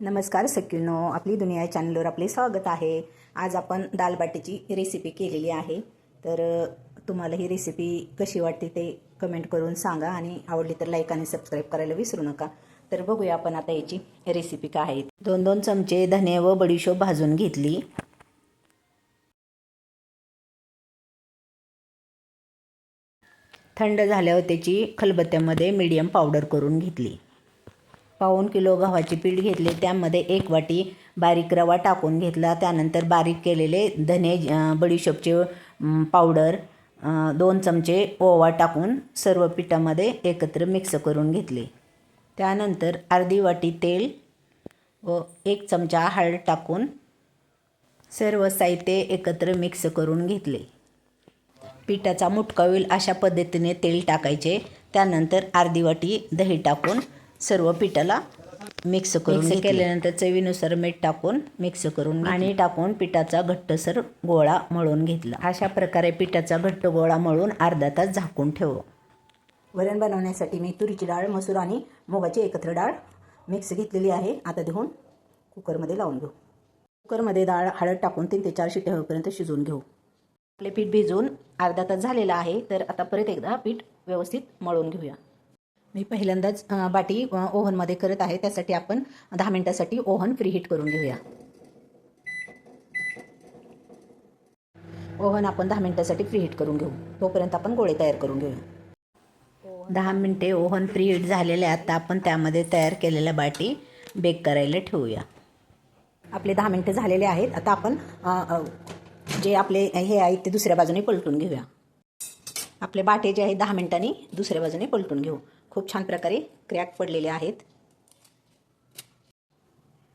नमस्कार सख्यूनो आपली दुनिया चॅनलवर आपले स्वागत आहे. आज आपण दालबाटीची रेसिपी केलेली आहे. तर तुम्हाला ही रेसिपी कशी वाटते ते कमेंट करून सांगा आणि आवडली तर लाईक आणि सबस्क्राईब करायला विसरू नका. तर बघूया आपण आता याची रेसिपी काय आहे. दोन दोन चमचे धने व बडीशोप भाजून घेतली. थंड झाल्यावर त्याची खलबत्त्यामध्ये मीडियम पावडर करून घेतली. पाऊण किलो गव्हाचे पीठ घेतले. त्यामध्ये एक वाटी बारीक रवा टाकून घेतला. त्यानंतर बारीक केलेले धने बडीशोपचे पावडर दोन चमचे ओवा टाकून सर्व पिठामध्ये एकत्र मिक्स करून घेतले. त्यानंतर अर्धी वाटी तेल व एक चमचा हळद टाकून सर्व साहित्य एकत्र मिक्स करून घेतले. पिठाचा मुटका होईल अशा पद्धतीने तेल टाकायचे. त्यानंतर अर्धी वाटी दही टाकून सर्व पिठाला मिक्स करून मिक्स केल्यानंतर चवीनुसार मीठ टाकून मिक्स करून आणि टाकून पिठाचा घट्टसर गोळा मळून घेतला. अशा प्रकारे पिठाचा घट्ट गोळा मळून अर्धा तास झाकून ठेव. वरण बनवण्यासाठी मी तुरीची डाळ मसूर आणि मुगाची एकत्र डाळ मिक्स घेतलेली आहे. आता धुवून कुकरमध्ये लावून घेऊ. कुकरमध्ये डाळ हळद टाकून तीन ते चार शिट्ट्या होईपर्यंत शिजवून घेऊ. आपले पीठ भिजून अर्धा तास झालेला आहे. तर आता परत एकदा पीठ व्यवस्थित मळून घेऊया. मी पहिल्यांदाच बाटी ओव्हनमध्ये करत आहे. त्यासाठी आपण दहा मिनटासाठी ओव्हन प्रीहीट करून घेऊया. ओव्हन आपण दहा मिनटासाठी प्रीहीट करून घेऊ. तोपर्यंत आपण गोळे तयार करून घेऊया. दहा मिनटे ओव्हन प्रीहीट झालेले आहेत आता आपण त्यामध्ये तयार केलेल्या बाटी बेक करायला ठेवूया. आपले दहा मिनटं झालेले आहेत. आता आपण जे आपले हे आहेत ते दुसऱ्या बाजूने पलटून घेऊया. आपले बाटे जे आहेत दहा मिनिटांनी दुसऱ्या बाजूने पलटून घेऊ. खूप छान प्रकारे क्रॅक पडलेले आहेत.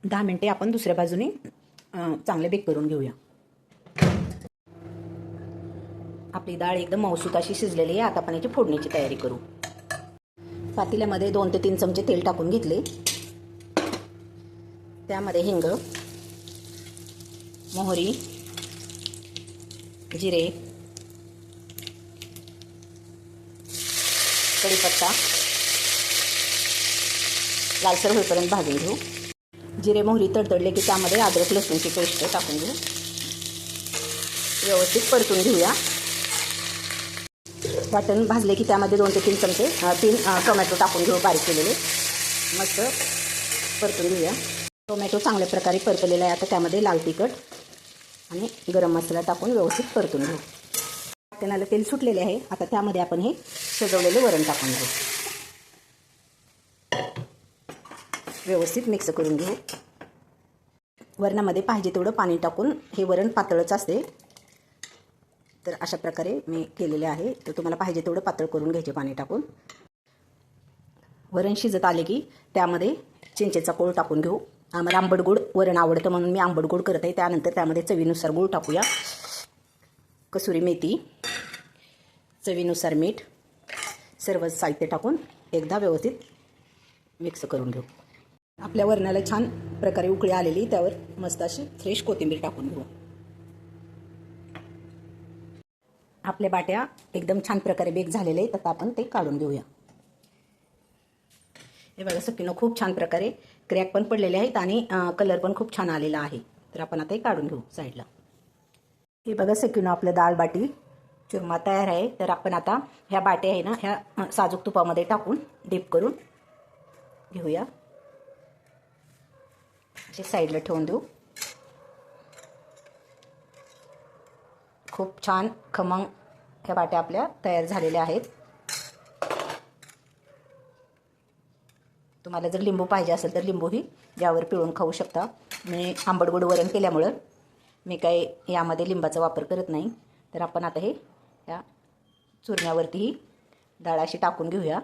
दहा मिनटे आपण दुसऱ्या बाजूने चांगले बेक करून घेऊया. आपली डाळ एकदम मौसूत अशी शिजलेली आहे. आता आपण याची फोडणीची तयारी करू. पातेल्यामध्ये दोन ते तीन चमचे तेल टाकून घेतले. त्यामध्ये हिंग मोहरी जिरे कढीपत्ता लालसर होईपर्यंत भाजून घेऊ. जिरे मोहरी तडतडले की त्यामध्ये अद्रक लसूणची पेस्ट टाकून घेऊ. व्यवस्थित परतून घेऊया. वाटण भाजले की त्यामध्ये दोन ते तीन चमचे तीन टोमॅटो टाकून घेऊ बारीक केलेले. मस्त परतून घेऊया. टोमॅटो चांगल्या प्रकारे परतलेला आहे. आता त्यामध्ये लाल तिखट आणि गरम मसाला टाकून व्यवस्थित परतून घेऊ. वाटणाला तेल सुटलेले आहे. आता त्यामध्ये आपण हे सजवलेले वरण टाकून घेऊ. व्यवस्थित मिक्स करून घेऊ. वरणामध्ये पाहिजे तेवढं पाणी टाकून हे वरण पातळच असते. तर अशा प्रकारे मी केलेले आहे. तर तुम्हाला पाहिजे तेवढं पातळ करून घ्यायचे पाणी टाकून. वरण शिजत आले की त्यामध्ये चिंचेचा कोळ टाकून घेऊ. आम्हाला आंबट गोड वरण आवडतं म्हणून मी आंबट गोड करत आहे. त्यानंतर त्यामध्ये चवीनुसार गूळ टाकूया. कसुरी मेथी चवीनुसार मीठ सर्व साहित्य टाकून एकदा व्यवस्थित मिक्स करून घेऊ. आपल्या वरणाला छान प्रकारे उकळी आलेली त्यावर मस्त अशी फ्रेश कोथिंबीर टाकून घेऊ. आपल्या बाट्या एकदम छान प्रकारे बेक झालेले आहेत. आता आपण ते काढून घेऊया. हे बघा सकिनं खूप छान प्रकारे क्रॅक पण पडलेले आहेत आणि कलर पण खूप छान आलेला आहे. तर आपण आता हे काढून घेऊ साईडला. हे बघा सकिनो आपलं दाळ बाटी चुरमा तयार आहे. तर आपण आता ह्या बाट्या आहे ना ह्या साजूक तुपामध्ये टाकून डीप करून घेऊया. असे साईडला ठेवून देऊ. खूप छान खमंग ह्या बाट्या आपल्या तयार झालेल्या आहेत. तुम्हाला जर लिंबू पाहिजे असेल तर लिंबूही यावर पिळून खाऊ शकता. मी आंबट गोड वरण केल्यामुळं मी काही यामध्ये लिंबाचा वापर करत नाही. तर आपण आता हे या चुरण्यावरतीही डाळ अशी टाकून घेऊया.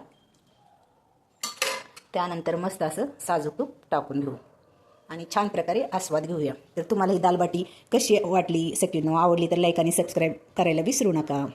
त्यानंतर मस्त असं साजूक टाकून घेऊ. आणि छान प्रकारे आस्वाद घेऊया. तर तुम्हाला ही दालबाटी कशी वाटली? सकिनो आवडली तर लाईक आणि सबस्क्राईब करायला विसरू नका.